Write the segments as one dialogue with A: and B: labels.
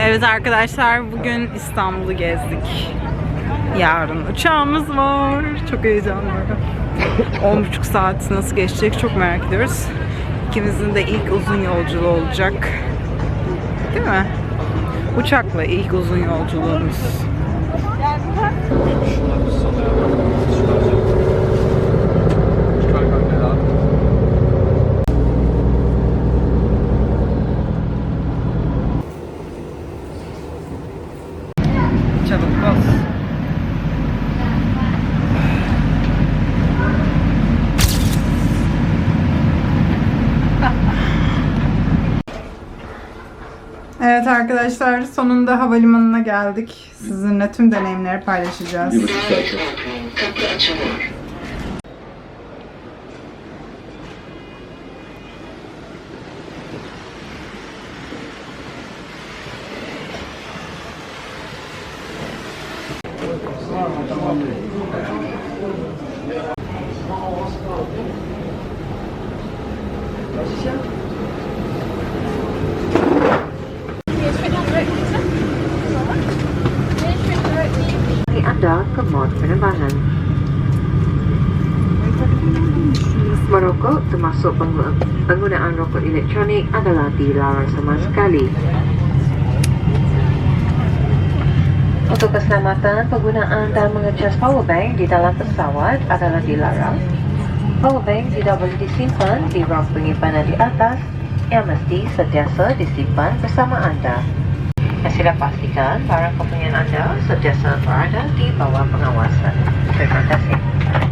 A: Evet arkadaşlar bugün İstanbul'u gezdik. Yarın uçağımız var. Çok heyecanlıyım. 10,5 saat nasıl geçecek çok merak ediyoruz. İkimizin de ilk uzun yolculuğu olacak. Değil mi? Uçakla ilk uzun yolculuğumuz. Evet arkadaşlar sonunda havalimanına geldik. Sizinle tüm deneyimleri paylaşacağız.
B: Bir buçuk saat sonra.
C: Kapı açılıyor. Ke mod penerbangan. Merokok termasuk penggu- penggunaan rokok elektronik adalah dilarang sama sekali. Untuk keselamatan, penggunaan dan mengecas powerbank di dalam pesawat adalah dilarang. Powerbank tidak boleh disimpan di ruang penyimpanan di atas yang mesti sentiasa disimpan bersama anda. Sila pastikan barang kepunyaan anda sentiasa berada di bawah pengawasan. Terima kasih.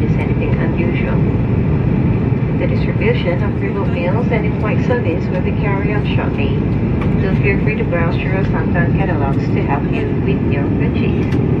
C: Notice anything unusual. The distribution of free meals and in-flight service will be carried out shortly. So feel free to browse through our Samsung catalogs to help you with your purchase.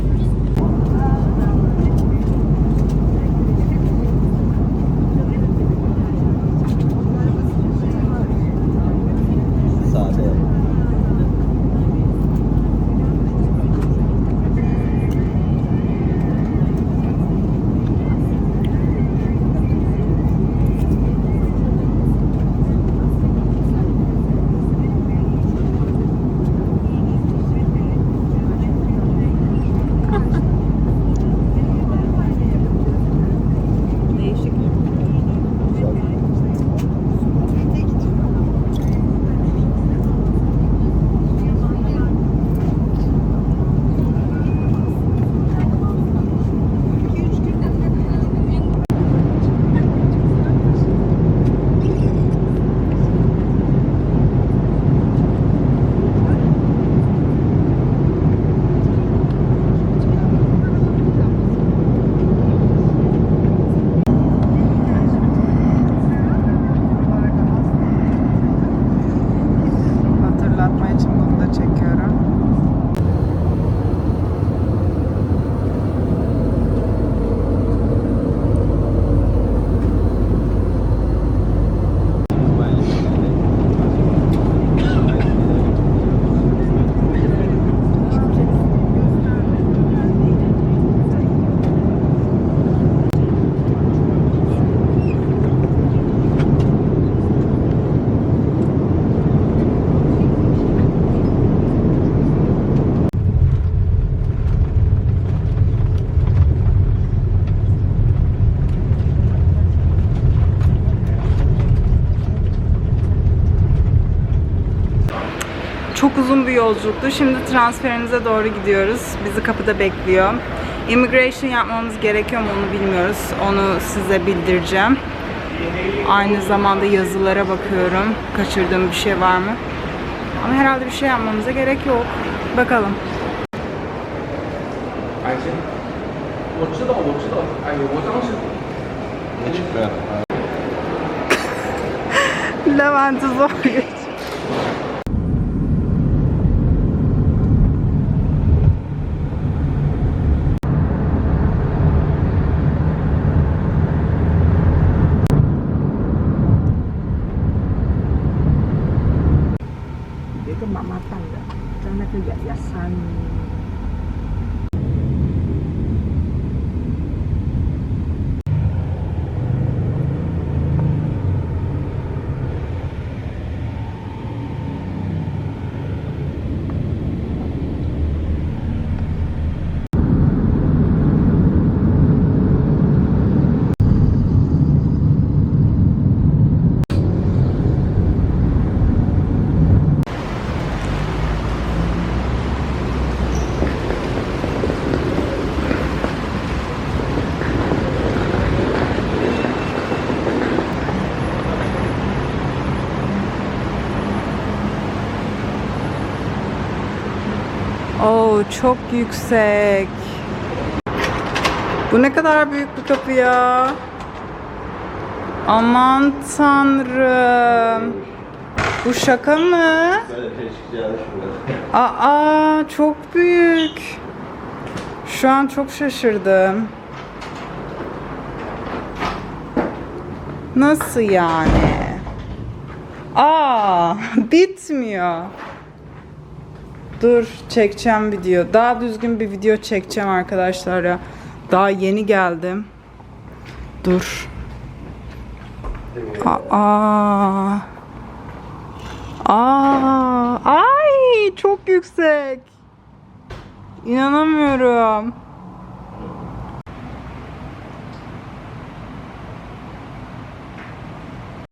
A: Çok uzun bir yolculuktu. Şimdi transferimize doğru gidiyoruz. Bizi kapıda bekliyor. Immigration yapmamız gerekiyor mu onu bilmiyoruz. Onu size bildireceğim. Aynı zamanda yazılara bakıyorum. Kaçırdığım bir şey var mı? Ama herhalde bir şey yapmamıza gerek yok. Bakalım.
B: 哎，行，我知道，我知道，哎呦，我当时
D: Ne çıktı?
A: Levent'i zor Oo çok yüksek. Bu ne kadar büyük bir kapı ya. Aman tanrım. Bu şaka mı? Aa çok büyük. Şu an çok şaşırdım. Nasıl yani? Aa bitmiyor. Dur çekeceğim video. Daha düzgün bir video çekeceğim arkadaşlar ya. Daha yeni geldim. Dur. Aa. Aa. Ay çok yüksek. İnanamıyorum.